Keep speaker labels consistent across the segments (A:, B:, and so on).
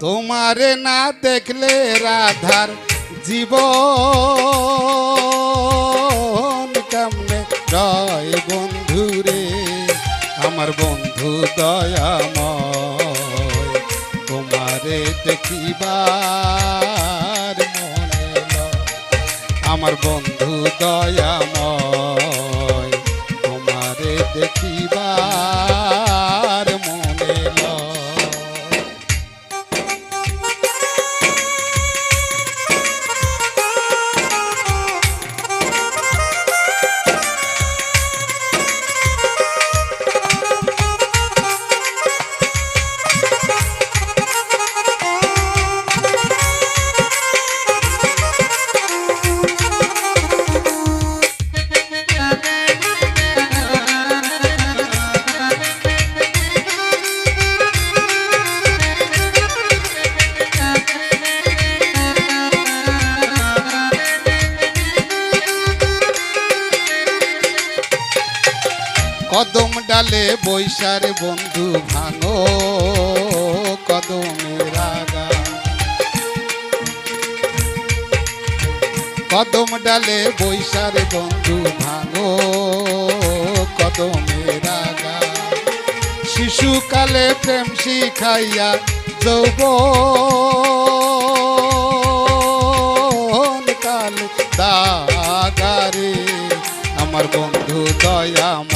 A: তোমারে না দেখলে রাধার জীবন কেমনে রয় বন্ধুরে আমার বন্ধু দয়াময়, তোমারে দেখিবার মনে আমার বন্ধু দয়াময় কদম ডালে বৈশার বন্ধু ভাঙো কদমের আগা কদম ডালে বৈশার বন্ধু ভাঙো কদমের আগা শিশুকালে প্রেম শিখাইয়া যৌব কাল দাগারে। আমার বন্ধু তোমারে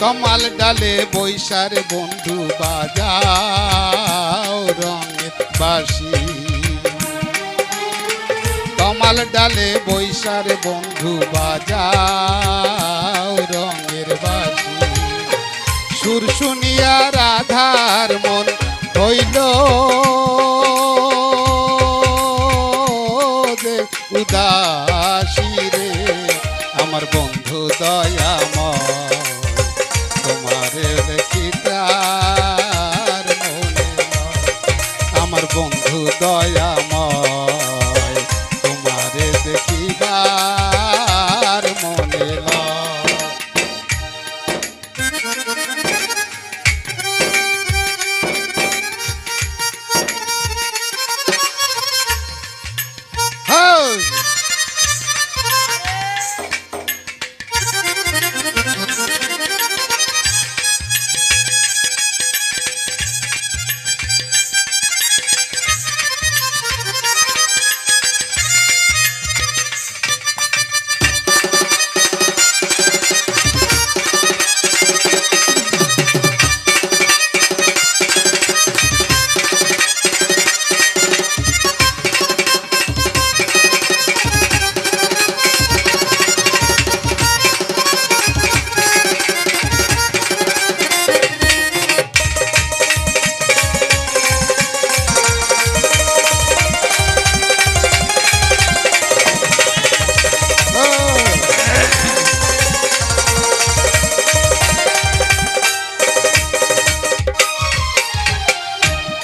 A: কমাল ডালে বৈশার বন্ধু বাজাও রঙের বাসি কমাল ডালে বৈশার বন্ধু বাজাও রঙের বাসি সুর শুনিয়া রাধার মন হইল উদাসী রে। আমার বন্ধু দয়াময়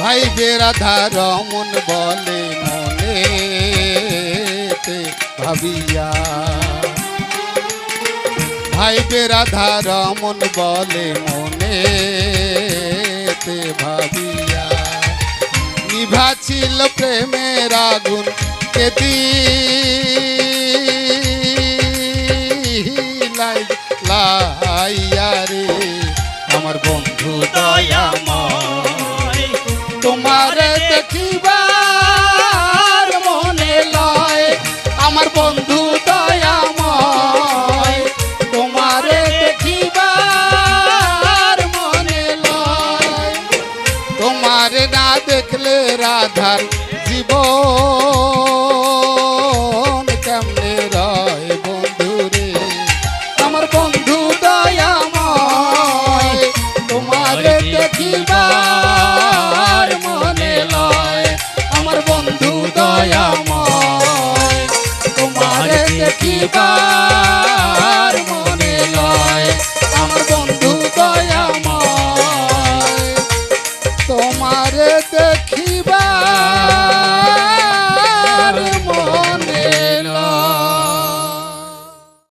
A: ভাই বেরাধা রমন বলে মনে ভাবিয়া। ভাই বেরাধা রমন বলে মনে ভাবিয়া। নিভা ছিল প্রেমের আগুন কেদি দেখিবার মনে লয় আমার বন্ধু দয়াময়। তোমারে দেখিবার মনে লয়। তোমারে না দেখলে রাধার